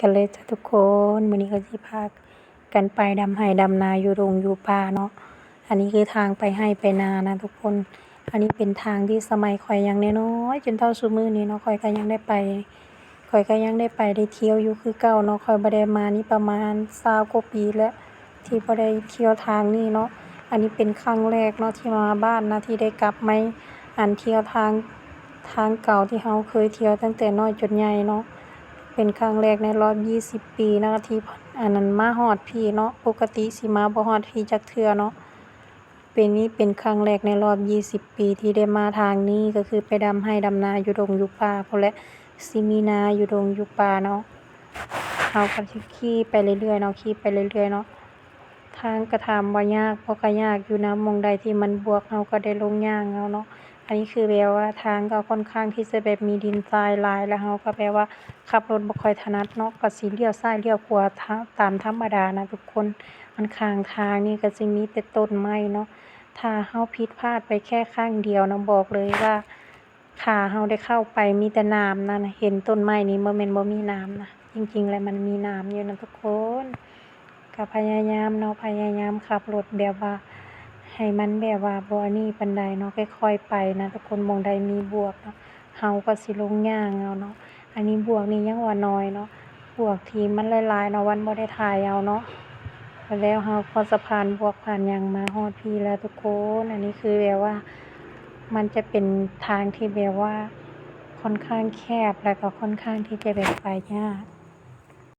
กันเลยจ้ะทุกคนมื้อนี้ก็สิพากันไปดำไร่ดำนาอยู่ดงอยู่ป่าเนาะอันนี้คือทางไปไร่ไปนานะทุกคน อันนี้เป็นทางที่สมัยข้อยยังน้อยจนเท่าซุมื้อนี้เนาะข้อยก็ยังได้ไปข้อยก็ยังได้ไปได้เที่ยวอยู่คือเก่าเนาะข้อยบ่ได้มานี่ประมาณ20กว่าปีแล้วที่บ่ได้เที่ยวทางนี้เนาะอันนี้เป็นครั้งแรกเนาะที่มาบ้านนะที่ได้กลับมาอันเที่ยวทางทางเก่าที่เราเคยเที่ยวตั้งแต่น้อยจนใหญ่เนาะ เป็นครั้งแรกในรอบ 20 ปีนะคะที่อันนั้นมาฮอดพี่เนาะปกติสิมาบ่ฮอดพี่จักเทื่อเนาะเป็นนี้เป็นครั้งแรกในรอบ 20 ปีที่ได้มาทางนี้ก็คือไปดำไร่ดำนาอยู่ดงอยู่ป่าพู้นและสิมีนาอยู่ดงอยู่ป่าเนาะเราก็สิขี่ไปเรื่อยๆเนาะขี่ไปเรื่อยๆเนาะทางก็ถามว่ายากบ่ก็ยากอยู่นะม้องใดที่มันบวกเราก็ได้ลงย่างเอาเนาะ อันนี้คือแบบว่าทางก็ค่อนข้างที่จะแบบมีดินทรายลายแล้วเราก็แบบว่าขับรถบ่ค่อยถนัดเนาะก็สิเลี้ยวซ้ายเลี้ยวขวาทาตามธรรมดานะทุกคนมันข้างทางนี่ก็สิมีแต่ต้นไม้เนาะถ้าเราผิดพลาดไปแค่ข้างเดียวนะบอกเลยว่าถ้าเราได้เข้าไปมีแต่น้ำนั่นะเห็นต้นไม้นี่บ่แม่นบ่มีน้ำนะจริงๆแล้วมันมีน้ำอยู่นะทุกคนก็พยายามเนาะพยายามขับรถแบบว่า ให้มันแบบว่าบ่อันนี้ปานใดเนาะค่อยๆไปนะทุกคนมองใดมีบวกเนาะเราก็สิลงย่างเอาเนาะอันนี้บวกนี่ยังว่าน้อยเนาะบวกที่มันหลายๆเนาะวันบ่ได้ถ่ายเอาเนาะแล้วเราพอสะพานบวกผ่านยังมาฮอดพี่แล้วทุกคนอันนี้คือแบบว่า มันจะเป็นทางที่แบบว่าค่อนข้างแคบแล้วก็ค่อนข้างที่จะแบบไปยาก